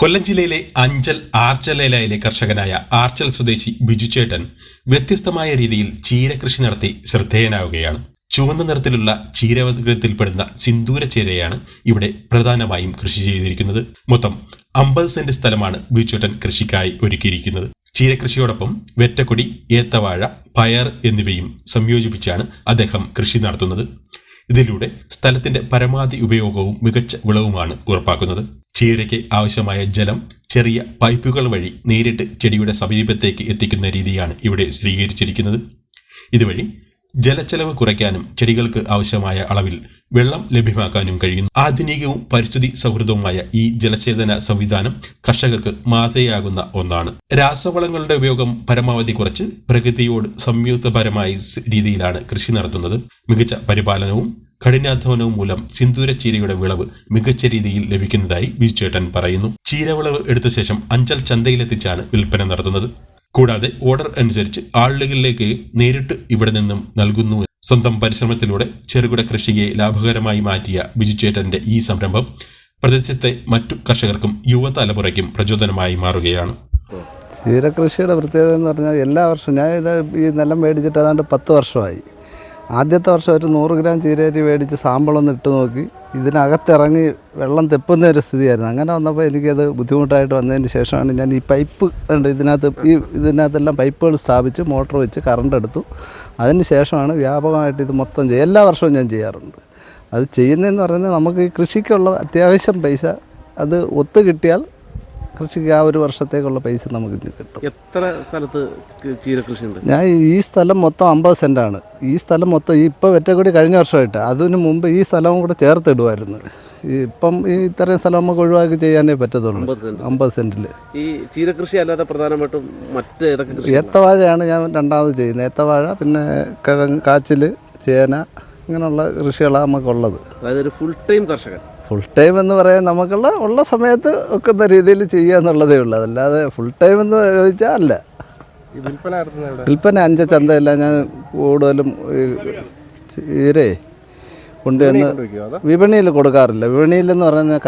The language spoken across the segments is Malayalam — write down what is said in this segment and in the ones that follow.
കൊല്ലം ജില്ലയിലെ അഞ്ചൽ ആർച്ചലേലയിലെ കർഷകനായ ആർച്ചൽ സ്വദേശി ബിജുചേട്ടൻ വ്യത്യസ്തമായ രീതിയിൽ ചീരകൃഷി നടത്തി ശ്രദ്ധേയനാവുകയാണ്. ചുവന്ന നിറത്തിലുള്ള ചീരവർഗത്തിൽപ്പെടുന്ന സിന്ദൂര ചീരയാണ് ഇവിടെ പ്രധാനമായും കൃഷി ചെയ്തിരിക്കുന്നത്. മൊത്തം അമ്പത് സെന്റ് സ്ഥലമാണ് ബിജുചേട്ടൻ കൃഷിക്കായി ഒരുക്കിയിരിക്കുന്നത്. ചീരകൃഷിയോടൊപ്പം വെറ്റക്കൊടി ഏത്തവാഴ പയർ എന്നിവയും സംയോജിപ്പിച്ചാണ് അദ്ദേഹം കൃഷി നടത്തുന്നത്. ഇതിലൂടെ സ്ഥലത്തിന്റെ പരമാവധി ഉപയോഗവും മികച്ച വിളവുമാണ് ഉറപ്പാക്കുന്നത്. ചീരയ്ക്ക് ആവശ്യമായ ജലം ചെറിയ പൈപ്പുകൾ വഴി നേരിട്ട് ചെടിയുടെ സമീപത്തേക്ക് എത്തിക്കുന്ന രീതിയാണ് ഇവിടെ സ്വീകരിച്ചിരിക്കുന്നത് ഇതുവഴി ജലച്ചെലവ് കുറയ്ക്കാനും ചെടികൾക്ക് ആവശ്യമായ അളവിൽ വെള്ളം ലഭ്യമാക്കാനും കഴിയുന്നു. ആധുനികവും പരിസ്ഥിതി സൗഹൃദവുമായ ഈ ജലസേചന സംവിധാനം കർഷകർക്ക് മാതൃയാകുന്ന ഒന്നാണ്. രാസവളങ്ങളുടെ ഉപയോഗം പരമാവധി കുറച്ച് പ്രകൃതിയോട് സംയുക്തപരമായ രീതിയിലാണ് കൃഷി നടത്തുന്നത്. മികച്ച പരിപാലനവും കഠിനാധ്വാനവും മൂലം സിന്ദൂര ചീരയുടെ വിളവ് മികച്ച രീതിയിൽ ലഭിക്കുന്നതായി ബിജുചേട്ടൻ പറയുന്നു. ചീരവിളവ് എടുത്ത ശേഷം അഞ്ചൽ ചന്തയിലെത്തിച്ചാണ് വിൽപ്പന നടത്തുന്നത്. കൂടാതെ ഓർഡർ അനുസരിച്ച് ആളുകളിലേക്ക് നേരിട്ട് ഇവിടെ നിന്നും നൽകുന്നു. സ്വന്തം പരിശ്രമത്തിലൂടെ ചെറുകിട കൃഷിയെ ലാഭകരമായി മാറ്റിയ ബിജുചേട്ടന്റെ ഈ സംരംഭം പ്രദേശത്തെ മറ്റു കർഷകർക്കും യുവതലമുറയ്ക്കും പ്രചോദനമായി മാറുകയാണ്. ചീരകൃഷിയുടെ പ്രത്യേകത എന്ന് പറഞ്ഞാൽ എല്ലാ വർഷവും ഞാൻ ഇത് ഈ നിലം മേടിച്ചിട്ട് ഏതാണ്ട് പത്ത് വർഷമായി. ആദ്യത്തെ വർഷം ഒരു നൂറ് ഗ്രാം ചീരരി മേടിച്ച് സാമ്പിളൊന്ന് ഇട്ട് നോക്കി. ഇതിനകത്തിറങ്ങി വെള്ളം തെപ്പുന്ന ഒരു സ്ഥിതിയായിരുന്നു. അങ്ങനെ വന്നപ്പോൾ എനിക്കത് ബുദ്ധിമുട്ടായിട്ട് വന്നതിന് ശേഷമാണ് ഞാൻ ഈ പൈപ്പ് ഉണ്ട് ഇതിനകത്ത് ഈ ഇതിനകത്തെല്ലാം പൈപ്പുകൾ സ്ഥാപിച്ച് മോട്ടർ വെച്ച് കറണ്ട് എടുത്തു. അതിന് ശേഷമാണ് വ്യാപകമായിട്ട് ഇത് മൊത്തം എല്ലാ വർഷവും ഞാൻ ചെയ്യാറുണ്ട്. അത് ചെയ്യുന്നതെന്ന് പറയുന്നത് നമുക്ക് ഈ കൃഷിക്കുള്ള അത്യാവശ്യം പൈസ. അത് ഒത്തു കിട്ടിയാൽ കൃഷിക്ക് ആ ഒരു വർഷത്തേക്കുള്ള പൈസ നമുക്ക് ഇന്ന് കിട്ടും. എത്ര സ്ഥലത്ത് ചീര കൃഷി ഉണ്ട് ഞാൻ ഈ സ്ഥലം മൊത്തം അമ്പത് സെന്റാണ് ഈ സ്ഥലം മൊത്തം ഈ ഇപ്പോൾ വെറ്റക്കൂടി കഴിഞ്ഞ വർഷമായിട്ട് അതിന് മുമ്പ് ഈ സ്ഥലവും കൂടെ ചേർത്തിടുമായിരുന്നു. ഇപ്പം ഈ ഇത്രയും സ്ഥലം നമുക്ക് ഒഴിവാക്കി ചെയ്യാനേ പറ്റത്തുള്ളൂ. അമ്പത് സെന്റിൽ സെന്റിൽ ഈ ചീര കൃഷി അല്ലാതെ പ്രധാനമായിട്ടും മറ്റ് ഏതൊക്കെ ഏത്തവാഴയാണ് ഞാൻ രണ്ടാമത് ചെയ്യുന്നത്. ഏത്തവാഴ പിന്നെ കിഴങ്ങ് കാച്ചിൽ ചേന ഇങ്ങനെയുള്ള കൃഷികളാണ് നമുക്കുള്ളത്. അതായത് ഒരു ഫുൾ ടൈം കർഷകൻ. ഫുൾ ടൈം എന്ന് പറയാൻ നമുക്കുള്ള ഉള്ള സമയത്ത് ഒക്കുന്ന രീതിയിൽ ചെയ്യുക എന്നുള്ളതേ ഉള്ളൂ. അതല്ലാതെ ഫുൾ ടൈം എന്ന് ചോദിച്ചാൽ അല്ല. വിൽപ്പന അഞ്ച ചന്തയല്ല ഞാൻ കൂടുതലും ഈരേ കൊണ്ടുവന്ന് വിപണിയിൽ കൊടുക്കാറില്ല. വിപണിയിൽ എന്ന് പറഞ്ഞാൽ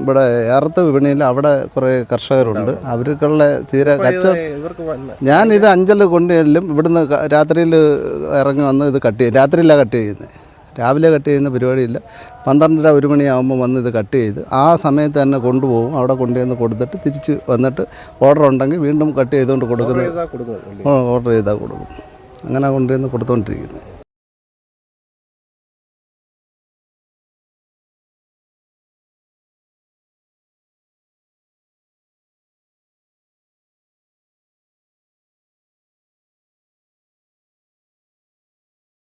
ഇവിടെ ഏറത്ത് വിപണിയിൽ അവിടെ കുറേ കർഷകരുണ്ട്. അവർക്കുള്ള ചീര കച്ച ഞാൻ ഇത് കൊണ്ടുവല്ലും കൊണ്ടുചെല്ലും ഇവിടുന്ന് രാത്രിയിൽ ഇറങ്ങി വന്ന് ഇത് കട്ട് ചെയ്യും. രാത്രിയിലാണ് കട്ട് ചെയ്യുന്നത് രാവിലെ കട്ട് ചെയ്യുന്ന പരിപാടിയില്ല. പന്ത്രണ്ടര ഒരു മണിയാകുമ്പോൾ വന്ന് ഇത് കട്ട് ചെയ്ത് ആ സമയത്ത് തന്നെ കൊണ്ടുപോകും. അവിടെ കൊണ്ടുവന്ന് കൊടുത്തിട്ട് തിരിച്ച് വന്നിട്ട് ഓർഡർ ഉണ്ടെങ്കിൽ വീണ്ടും കട്ട് ചെയ്തുകൊണ്ട് കൊടുക്കുന്നത് ഓർഡർ ചെയ്താൽ കൊടുക്കും. അങ്ങനെ കൊണ്ടുവന്ന് കൊടുത്തുകൊണ്ടിരിക്കുന്നത്